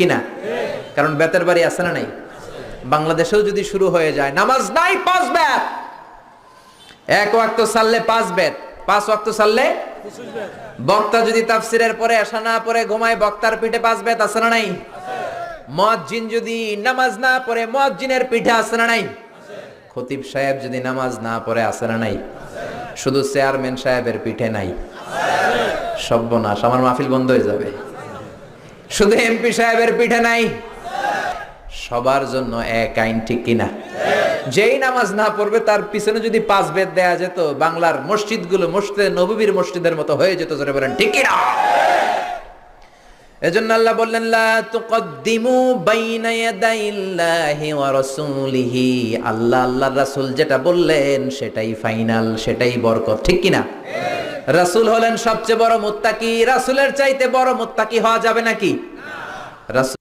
কিনা? কারণ বেতের বাড়ি আছে না নাই? বাংলাদেশেও যদি শুরু হয়ে যায়, নামাজ নাই, পাঁচ বেত। এক ওয়াক্ত সাললে পাঁচ বেত। পাঁচ ওয়াক্ত সাললে বক্তা যদি তাফসিরের পরে আসা না পরে ঘুমায়, বক্তার পিঠে পাঁচ বেত আছে না নাই? মুয়াজ্জিন যদি নামাজ না পড়ে, মুয়াজ্জিনের পিঠে আছে না নাই? খতিব সাহেব যদি নামাজ না পড়ে, আছে না নাই? শুধু চেয়ারম্যান সাহেবের পিঠে নাই। সর্বনাশ, আমার মাহফিল বন্ধ হয়ে যাবে। শুধু এমপি সাহেবের পিঠে নাই, সবার জন্য এক আইন ঠিক কিনা? যেই নামাজ না পড়বে, তার পিছনে যদি পাঁচ বেদ দেয়া যেত, বাংলার মসজিদগুলো মসজিদে নবীর মসজিদের মতো হয়ে যেত, জোরে বলেন, ঠিক কিনা? এজন্য আল্লাহ বললেন, লা তুকদ্দিমু বাইনা ইয়াদাইল্লাহি ওয়া রাসূলিহি। আল্লাহ, আল্লাহর রাসূল যেটা বললেন, সেটাই ফাইনাল, সেটাই বরকত, ঠিক কিনা? রাসূল হলেন সবচেয়ে বড় মুত্তাকি। রাসূলের চাইতে বড় মুত্তাকি হওয়া যাবে নাকি? রাসূল